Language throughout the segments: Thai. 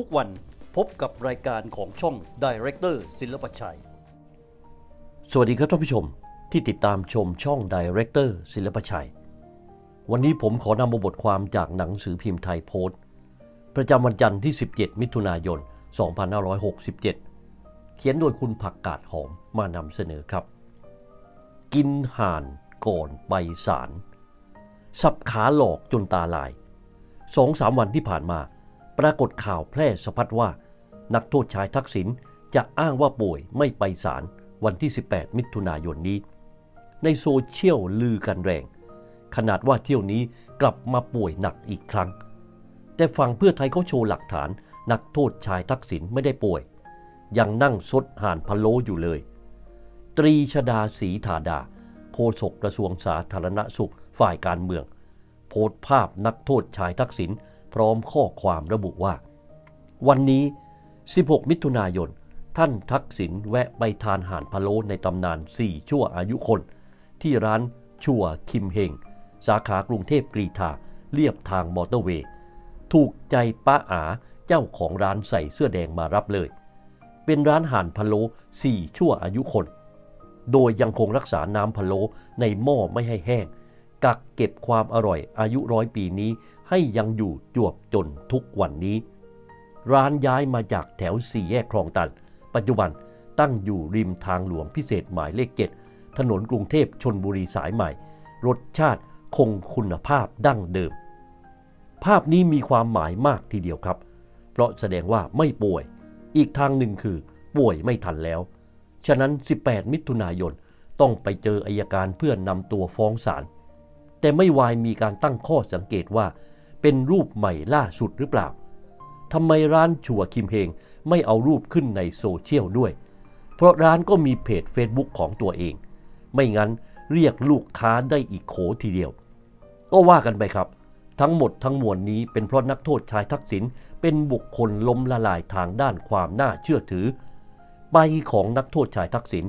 ทุกวันพบกับรายการของช่อง Director ศิลปชัย สวัสดีครับท่านผู้ชมที่ติดตามชมช่อง Director ศิลปชัย วันนี้ผมขอนำบทความจากหนังสือพิมพ์ไทยโพสต์ ประจำวันจันทร์ที่ 17 มิถุนายน 2567 เขียนโดยคุณผักกาดหอมมานำเสนอครับ กินห่านก่อนไปศาลสับขาหลอกจนตาลายสองสามวันที่ผ่านมา ปรากฏข่าวแพร่สะพัดว่า นักโทษชายทักษิณจะอ้างว่าป่วยไม่ไปศาลวันที่ 18 มิถุนายนนี้ ในโซเชียลลือกันแรง ขนาดว่าเที่ยวนี้กลับมาป่วยหนักอีกครั้ง แต่ฝั่งเพื่อไทยเขาโชว์หลักฐาน นักโทษชายทักษิณไม่ได้ป่วย ยังนั่งซดห่านพะโลอยู่เลย ตรีชดาศรีธาดา โฆษกกระทรวงสาธารณสุขฝ่ายการเมือง โพสต์ภาพนักโทษชายทักษิณ พร้อมข้อความระบุว่า วันนี้ 16 มิถุนายน ท่านทักษิณแวะไปทานห่านพะโล้ในตำนาน 4 ชั่วอายุคน ที่ร้านชัวคิมเฮง สาขากรุงเทพกรีฑาเรียบทางมอเตอร์เวย์ ถูกใจป้าอาเจ้าของร้านใส่เสื้อแดงมารับเลย เป็นร้านห่านพะโล้4ชั่วอายุคน โดยยังคงรักษาน้ำพะโล้ในหม้อไม่ให้แห้ง กักเก็บความอร่อยอายุร้อยปีนี้ให้ยังอยู่จวบจนทุกวันนี้ ร้านย้ายมาจากแถวสี่แยกคลองตัน ปัจจุบันตั้งอยู่ริมทางหลวงพิเศษหมายเลข 7 ถนนกรุงเทพชนบุรีสายใหม่ รสชาติคงคุณภาพดั้งเดิม ภาพนี้มีความหมายมากทีเดียวครับ เพราะแสดงว่าไม่ป่วย อีกทางหนึ่งคือป่วยไม่ทันแล้ว ฉะนั้น 18 มิถุนายนต้องไปเจออายการเพื่อนำตัวฟ้องศาล แต่ไม่วายมีการตั้งข้อสังเกตว่า เป็นรูปใหม่ล่าสุดหรือเปล่าทำไมร้านชัวคิมเฮงไม่เอารูปขึ้นในโซเชียลด้วย เพราะร้านก็มีเพจ Facebook ของตัวเอง ไม่งั้นเรียกลูกค้าได้อีกโขทีเดียว ก็ว่ากันไปครับ ทั้งหมดทั้งมวลนี้เป็นเพราะนักโทษชายทักษิณเป็นบุคคลล้มละลายทางด้านความน่าเชื่อถือ ไปของนักโทษชายทักษิณ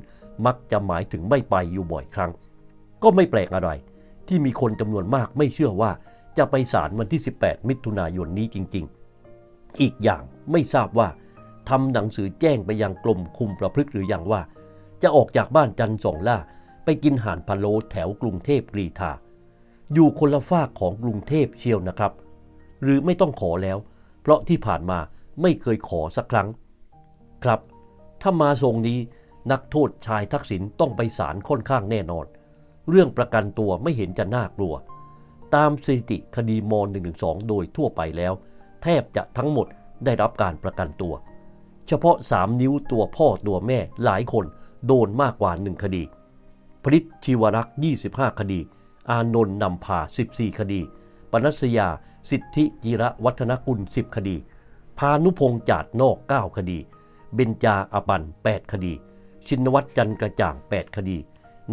มักจะหมายถึงไม่ไปอยู่บ่อยครั้ง ก็ไม่แปลกอะไร ที่มีคนจำนวนมากไม่เชื่อว่าจะไปศาลวันที่ 18 มิถุนายนนี้จริง ๆ อีกอย่างไม่ทราบว่าทำหนังสือแจ้งไปยังกรมคุมประพฤติหรือยังว่า จะออกจากบ้านจันทร์สองล่า ไปกินห่านพะโล้แถวกรุงเทพกรีฑาอยู่คนละฝากของกรุงเทพเชียวนะครับ หรือไม่ต้องขอแล้ว เพราะที่ผ่านมาไม่เคยขอสักครั้ง ครับ ถ้ามาทรงนี้นักโทษชายทักษิณต้องไปศาลค่อนข้างแน่นอน เรื่องประกันตัวไม่เห็นจะน่ากลัว ตามสถิติคดีมอ .112 โดยทั่วไปแล้ว แทบจะทั้งหมดได้รับการประกันตัว เฉพาะ 3 นิ้วตัวพ่อตัวแม่หลายคนโดนมากกว่า 1 คดี พริชชีวรักษ์ 25 คดี อานนท์นำพา 14 คดี ปนัสยา สิทธิจิระวัฒนกุล 10 คดี พานุพงษ์จาดนอก 9 คดี เบญจาอปัน 8 คดี ชินวัตรจันกระจ่าง 8 คดี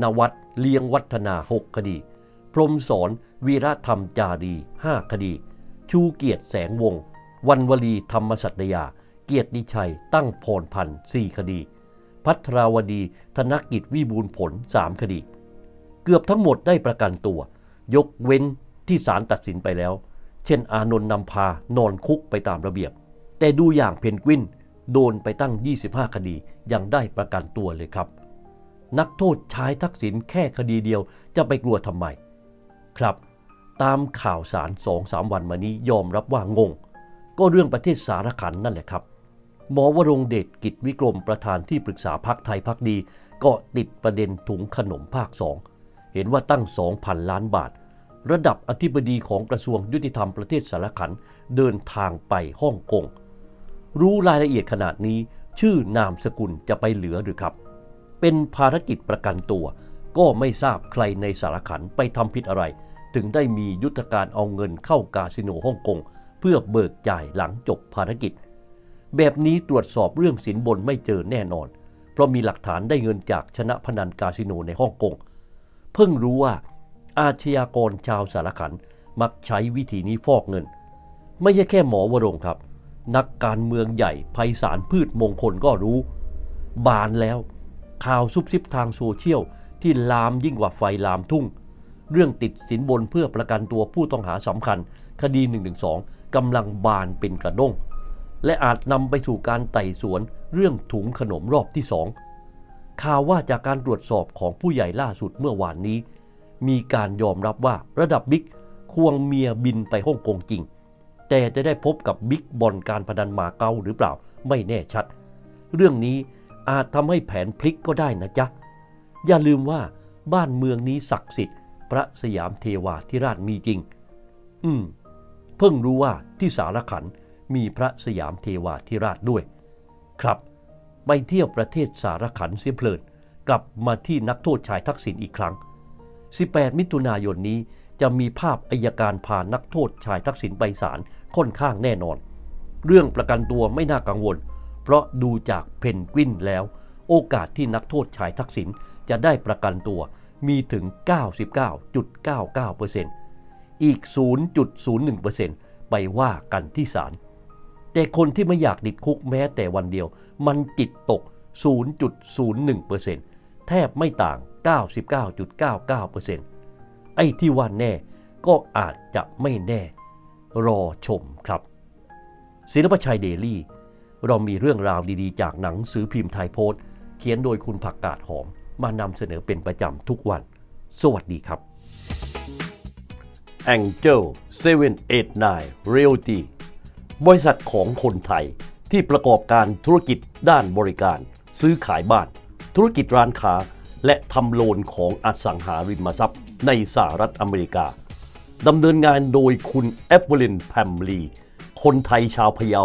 นวัตเลียงวัฒนา 6 คดี พรมสอนวีระธรรมจารี 5 คดี ชูเกียรติแสงวงศ์วันวลีธรรมสัตยา เกียรติชัยตั้งพรพันธ์4คดี พัทราวดี ธนกิจวิบูลผล 3 คดี เกือบทั้งหมดได้ประกันตัว ยกเว้นที่ศาลตัดสินไปแล้ว เช่นอานนท์นำพานอนคุกไปตามระเบียบ แต่ดูอย่างเพนกวินโดนไปตั้ง 25 คดียังได้ประกันตัวเลยครับ นักโทษชายทักษิณแค่คดีเดียวจะไปกลัวทำไม ครับ ตามข่าวสารสองสามวันมานี้ยอมรับว่างง ก็เรื่องประเทศสารขันนั่นแหละครับ หมอวรงเดชกิจวิกรมประธานที่ปรึกษาพักไทยพักดี ก็ติดประเด็นถุงขนมภาคสองเห็นว่าตั้ง 2,000 ล้านบาท ระดับอธิบดีของกระทรวงยุติธรรมประเทศสารขันเดินทางไปฮ่องกงรู้รายละเอียดขนาดนี้ ชื่อนามสกุลจะไปเหลือหรือครับ เป็นภารกิจประกันตัว ก็ไม่ทราบใครในสารขันไปทำผิดอะไร ถึงได้มียุทธการเอาเงินเข้ากาสิโนฮ่องกงเพื่อเบิกจ่ายหลังจบภารกิจ แบบนี้ตรวจสอบเรื่องสินบนไม่เจอแน่นอน เพราะมีหลักฐานได้เงินจากชนะพนันคาสิโนในฮ่องกง เพิ่งรู้ว่าอาชญากรชาวสารขันมักใช้วิธีนี้ฟอกเงิน ไม่ใช่แค่หมอวรงค์ครับ นักการเมืองใหญ่ไพศาลพืชมงคลก็รู้ บานแล้ว ข่าวซุบซิบทางโซเชียลที่ลามยิ่งกว่าไฟลามทุ่ง เรื่องติดสินบนเพื่อประกันตัวผู้ต้องหาสำคัญ คดี 112 กำลังบานเป็นกระด้ง และอาจนำไปสู่การไต่สวนเรื่องถุงขนมรอบที่สองข่าวว่าจากการตรวจสอบของผู้ใหญ่ล่าสุดเมื่อวานนี้ มีการยอมรับว่าระดับบิ๊กควงเมียบินไปฮ่องกงจริง แต่จะได้พบกับบิ๊กบอลการพนันมาเก๊าหรือเปล่าไม่แน่ชัด เรื่องนี้ อาจทำให้แผนพลิกก็ได้นะจ๊ะ อย่าลืมว่าบ้านเมืองนี้ศักดิ์สิทธิ์ พระสยามเทวาธิราชมีจริง อืม เพิ่งรู้ว่าที่สารขันมีพระสยามเทวาธิราชด้วย ครับ ไปเที่ยวประเทศสารขันเสียเพลิน กลับมาที่นักโทษชายทักษิณอีกครั้ง 18 มิถุนายนนี้จะมีภาพอายการพานักโทษชายทักษิณไปศาลค่อนข้างแน่นอน เรื่องประกันตัวไม่น่ากังวลเพราะดูจากเพนกวินแล้ว โอกาสที่นักโทษชายทักษิณจะได้ประกันตัวมีถึง 99.99%อีก 0.01%ไปว่ากันที่ศาล แต่คนที่ไม่อยากติดคุกแม้แต่วันเดียว มันจิตตก 0.01%แทบไม่ต่าง 99.99%ไอ้ที่ว่าแน่ก็อาจจะไม่แน่ รอชมครับ ศิลปชัยเดลี่ เรามีเรื่องราวดีๆ จากหนังสือพิมพ์ไทยโพสต์ เขียนโดยคุณผักกาดหอม มานำเสนอเป็นประจำทุกวัน สวัสดีครับ Angel 789 Realty บริษัทของคนไทยที่ประกอบการธุรกิจด้านบริการ ซื้อขายบ้าน ธุรกิจร้านค้า และทำโลนของอสังหาริมทรัพย์ ในสหรัฐอเมริกาดำเนินงานโดยคุณแอปเปิลินแพมลี คนไทยชาวพะเยา